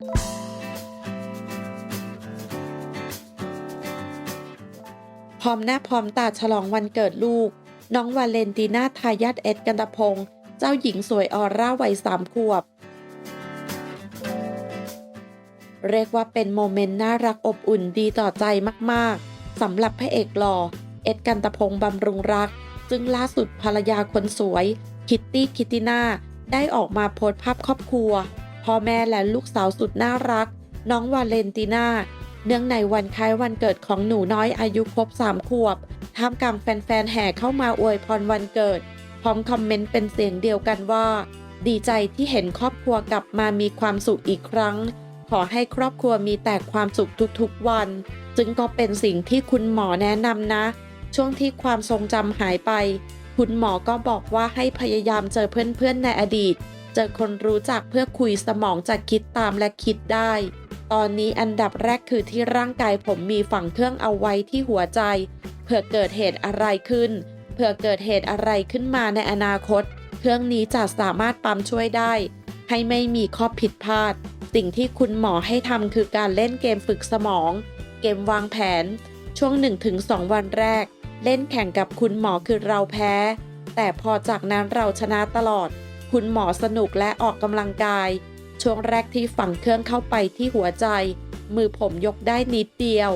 พร้อมหน้าพร้อมตาฉลองวันเกิดลูก น้องวาเลนติน่าทายาทเอ็ดกันตพงศ์เจ้าหญิงสวยออร่าวัยสามขวบ เรียกว่าเป็นโมเมนต์น่ารักอบอุ่นดีต่อใจมากๆสำหรับพระเอกหล่อ เอ็ดกันตพงศ์บำรุงรัก ซึ่งล่าสุดภรรยาคนสวย คิตตี้คิตติน่าได้ออกมาโพสต์ภาพครอบครัว พ่อแม่และลูกสาวสุดน่ารัก น้องวาเลนติน่า เนื่องในวันคล้ายวันเกิดของหนูน้อยอายุครบ3ขวบท่ามกลางแฟนๆแห่เข้ามาอวยพรวันเกิด พร้อมคอมเมนต์เป็นเสียงเดียวกันว่า ดีใจที่เห็นครอบครัวกลับมามีความสุขอีกครั้ง ขอให้ครอบครัวมีแต่ความสุขทุกๆวัน จึงก็เป็นสิ่งที่คุณหมอแนะนำนะ ช่วงที่ความทรงจำหายไป คุณหมอก็บอกว่าให้พยายามเจอเพื่อนๆในอดีต เจอคนรู้จักเพื่อคุยสมองจะคิดตามและคิดได้ ตอนนี้อันดับแรกคือที่ร่างกายผมมีฝังเครื่องเอาไว้ที่หัวใจเผื่อเกิดเหตุอะไรขึ้นเผื่อเกิดเหตุอะไรขึ้นมาในอนาคต เครื่องนี้จะสามารถปั๊มช่วยได้ ให้ไม่มีข้อผิดพลาด สิ่งที่คุณหมอให้ทำคือการเล่นเกมฝึกสมอง เกมวางแผน ช่วง 1-2 วันแรก เล่นแข่งกับคุณหมอคือเราแพ้ แต่พอจากนั้นเราชนะตลอด คุณหมอสนุกและออกกำลังกาย ช่วงแรกที่ฝังเครื่องเข้าไปที่หัวใจ มือผมยกได้นิดเดียว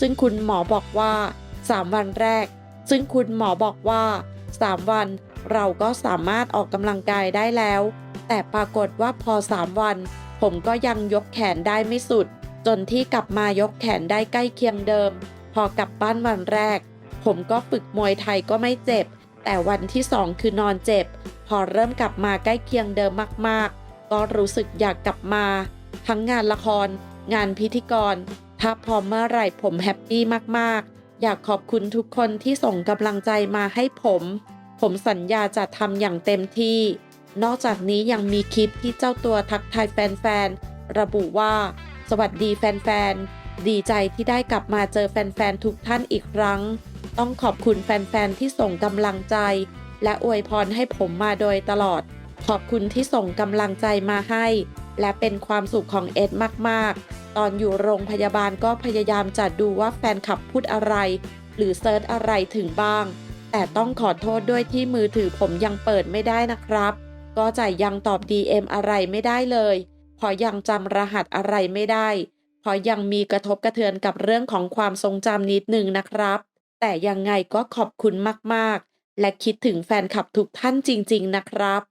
ซึ่งคุณหมอบอกว่า 3 วันแรก ซึ่งคุณหมอบอกว่า 3 วัน เราก็สามารถออกกำลังกายได้แล้ว แต่ปรากฏว่าพอ 3 วัน ผมก็ยังยกแขนได้ไม่สุด จนที่กลับมายกแขนได้ใกล้เคียงเดิม พอกลับบ้านวันแรก ผมก็ฝึกมวยไทยก็ไม่เจ็บ แต่วันที่สองคือนอนเจ็บ พอเริ่มกลับมาใกล้เคียงเดิมมาก ๆ ก็รู้สึกอยากกลับมา ทั้งงานละคร งานพิธีกร ถ้าพร้อมเมื่อไหร่ผมแฮปปี้มาก ๆ อยากขอบคุณทุกคนที่ส่งกำลังใจมาให้ผม ผมสัญญาจะทำอย่างเต็มที่ นอกจากนี้ยังมีคลิปที่เจ้าตัวทักทายแฟน ๆ ระบุว่า สวัสดีแฟน ๆ ดีใจที่ได้กลับมาเจอแฟนๆ ทุกท่านอีกครั้ง ต้องขอบคุณแฟนๆ ที่ส่งกำลังใจ และอวยพรให้ผมมาโดยตลอด ขอบคุณที่ส่งกำลังใจมาให้ และเป็นความสุขของเอ็ดมากๆ ตอนอยู่โรงพยาบาลก็พยายามจะดูว่าแฟนคลับพูดอะไร หรือเซิร์ชอะไรถึงบ้าง แต่ต้องขอโทษด้วยที่มือถือผมยังเปิดไม่ได้นะครับ ก็จะยังตอบ DM อะไรไม่ได้เลยพราะยังจำรหัสอะไรไม่ได้ เพราะยังมีกระทบกระเทือนกับเรื่องของความทรงจำนิดหนึ่งนะครับ แต่ยังไงก็ขอบคุณมากๆ และคิดถึงแฟนคลับทุกท่านจริง ๆ นะครับ